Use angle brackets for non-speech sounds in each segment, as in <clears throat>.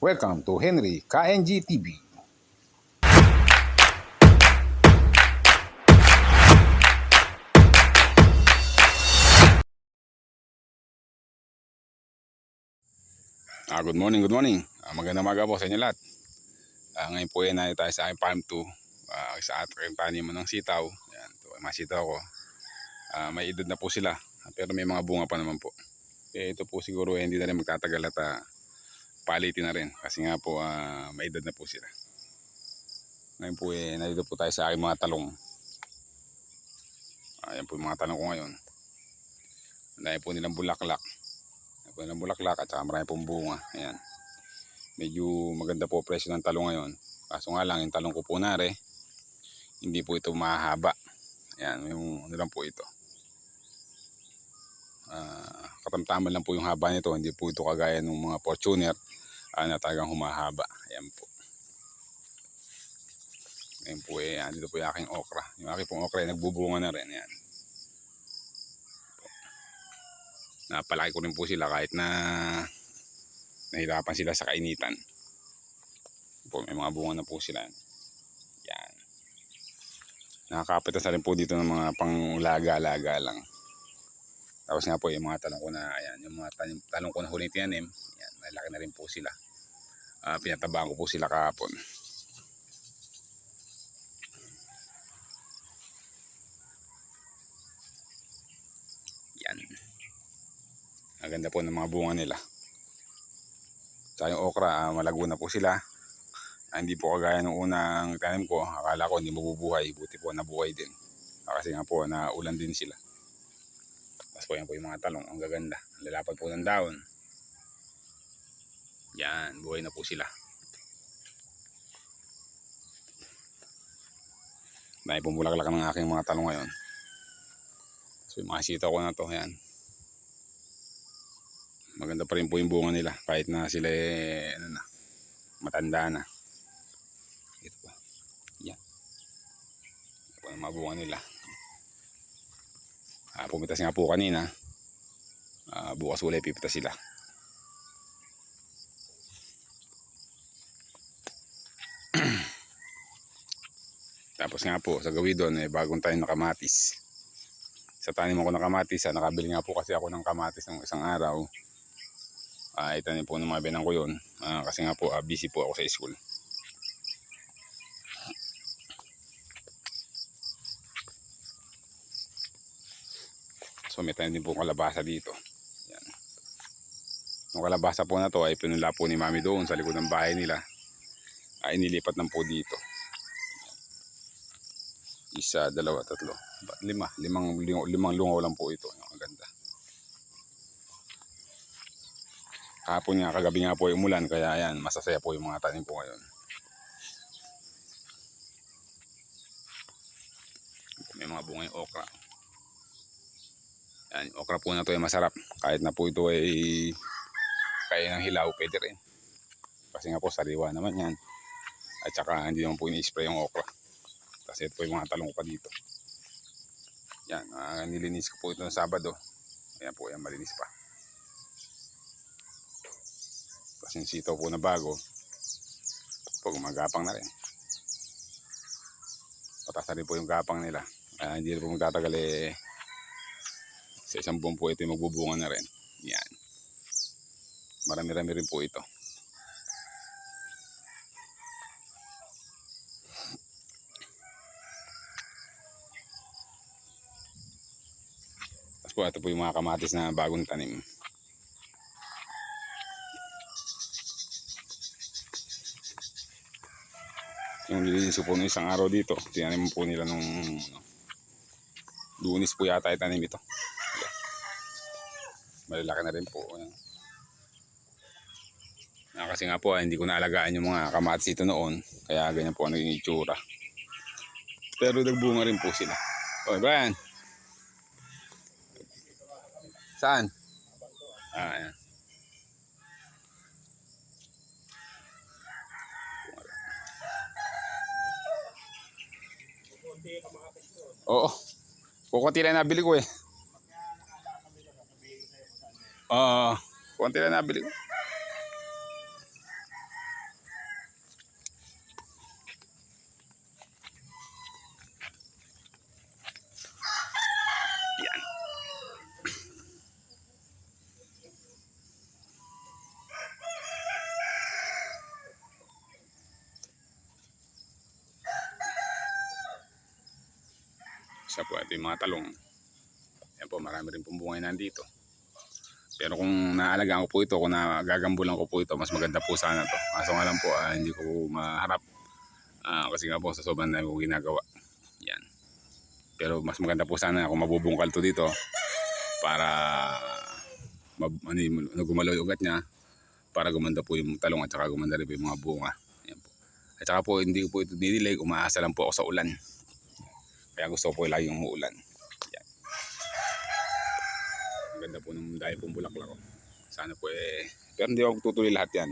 Welcome to Henry KNG TV. Ah, good morning, good morning. Ah, magandang maga po sa inyo lahat. Ah, ngayon po ay tayo sa aking farm 2. Ah, sa ating taniman ng sitaw. Yan, ito, mga sitaw ko. Ah, may edad na po sila. Pero may mga bunga pa naman po. Eh, ito po siguro eh, hindi na rin magtatagal at ah, palitin na rin. Kasi nga po ah, may edad na po sila. Ngayon po eh, nandito po tayo sa aking mga talong. Ayan po yung mga talong ko ngayon. Dami po nilang bulaklak. Ayan po nilang bulaklak at saka marami pong bunga. Ayan. Medyo maganda po presyo ng talong ngayon. Kaso nga lang, yung talong ko po nare, hindi po ito mahaba. Ayan, yung ano lang po ito. Ah, katamtaman lang po yung haba nito. Hindi po ito kagaya ng mga Fortuner ah, na talagang humahaba. Ayan po. Ngayon po eh, ah, dito po yung aking okra. Yung aking pong okra, eh, nagbubunga na rin. Ayan. Napalaki ko rin po sila kahit na nahirapan sila sa kainitan. Po, may mga bunga na po sila. Yan. Nakakapitas na rin po dito ng mga panglaga-laga lang. Tapos nga po yung mga talong ko na, ayan, yung mga tanim, talong ko na huling tinanim, ayan, malaki na rin po sila. Ah, pinatabaan ko po sila kahapon. Yan. Maganda po ng mga bunga nila. Sa yung okra, ah, malago na po sila. Ah, hindi po kagaya nung unang tanim ko. Akala ko hindi mabubuhay. Buti po nabuhay din. Kasi nga po, naulan din sila. Tapos po yan po yung mga talong. Ang gaganda. Ang lalapad po ng daon. Yan, buhay na po sila. Dahil pumulaklak ng aking mga talong ngayon. So yung mga sitaw ko na to, yan. Maganda pa rin po yung bunga nila kahit na sila eh, ano na, matanda na. Ito pa. Yan. Ito po yung mga bunga nila. Ah, pumitas nga po kanina. Ah, bukas ulit pipitas sila. <clears throat> Tapos nga po, sa gawin doon, eh, bagong tayo na kamatis. Sa tanim ako ng kamatis, ah, nakabili nga po kasi ako ng kamatis ng isang araw. Ah, itanim po ng mga binang ko yun. Ah, kasi nga po, ah, busy po ako sa school. So may tanim din po kalabasa dito. Yan. Yung kalabasa po na to ay pinula po ni mami doon sa likod ng bahay nila. Ay nilipat lang po dito. Isa, dalawa, tatlo. Lima. Limang, limang, lungaw lang po ito. Ang ganda. Kahapon nga, kagabi nga po yung umulan, kaya ayan, masasaya po yung mga tanim ko ngayon. May mga bunga yung okra. Yan, okra po na to ay masarap. Kahit na po ito ay kaya ng hilaw, pwede rin. Kasi nga po, sariwa naman yan. At saka hindi naman po ini-spray yung okra. Kasi ito po yung mga talong ko pa dito. Yan, ah, nilinis ko po ito ng Sabado. Ayan po, yan, malinis pa. Kasi yung sitaw po na bago, po gumagapang na rin. Patas na po yung gapang nila. Kaya hindi rin po magtatagal eh, sa isang buwan po ito yung magbubunga na rin. Yan. Marami-rami rin po ito. Tapos po ito po yung mga kamatis na bagong tanim. Yung nilinis ko po nung isang araw dito, tinanim po nila nung ano, lunis po yata itanim ito. Malalaki na rin po. Ayan. Ah, kasi nga po, ah, hindi ko naalagaan yung mga kamatis ito noon. Kaya ganyan po ang naging itsura. Pero nagbunga rin po sila. Okay, Brian. Saan? Ah, ayan. Oo. Kukunti lang nabili ko eh. Konti na nabili. Ko. isa po ito yung mga talong. Yan po marami rin pong bungay nandito. Pero kung naalagaan ko po ito, kung nagagambulan ko po ito, mas maganda po sana to. Kaso nga lang po, ah, hindi ko maharap. Ah, kasi nga po, sa sobrang dami ko ginagawa. Yan. Pero mas maganda po sana kung mabubungkal to dito para mab, ano, yung- gumalaw yung ugat niya para gumanda po yung talong at saka gumanda rin yung mga bunga. Yan po. At saka po, hindi ko po ito dinilig, umaasa lang po ako sa ulan. Kaya gusto ko po lagi umuulan. Yan. Ang ganda po ng dahil pong bulaklak ko. Sana po eh, pero hindi ako tutuloy lahat yan.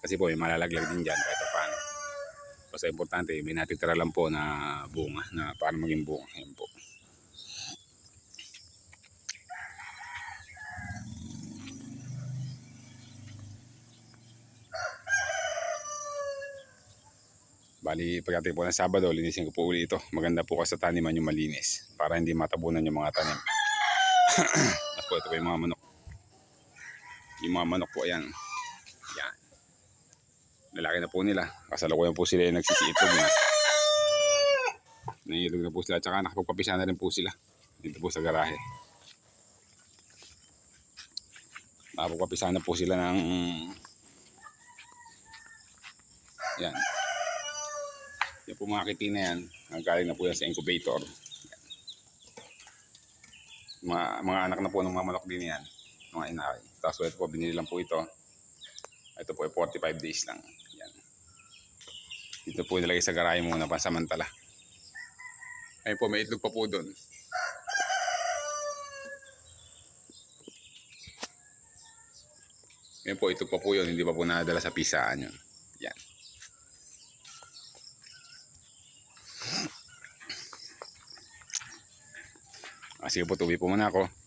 Kasi po may malalaglag din dyan kahit pa paano. Basta importante, may natitira lang po na bunga na para maging bunga. Yan po. Bali, pagdating po ng Sabado, linisin ko po uli ito. Maganda po kasi taniman yung malinis para hindi matabunan yung mga tanim. <clears throat> Po, ito po yung mga manok. Yung mga manok po, ayan. Yan. Lalaki na po nila. Kasalukuyan po sila yung nagsisiitog na. Nangilog na po sila. Tsaka nakapagpapisa na rin po sila. Dito po sa garahe. Nakapagpapisa na po sila ng... Yan. Yan po mga kitina yan. Ang galing na po yan sa incubator. Mga, mga anak na po ng mga manok din yan. Mga inakay. Tapos ito po, binili lang po ito. Ito po ay 45 days lang. Yan. Dito po nilagay sa garahe muna pansamantala. Ayun po, may itlog pa po doon. Yan po, itlog pa po yun. Hindi pa po nadala sa pisaan yun. Yan. Sige po, tuwi po muna ako.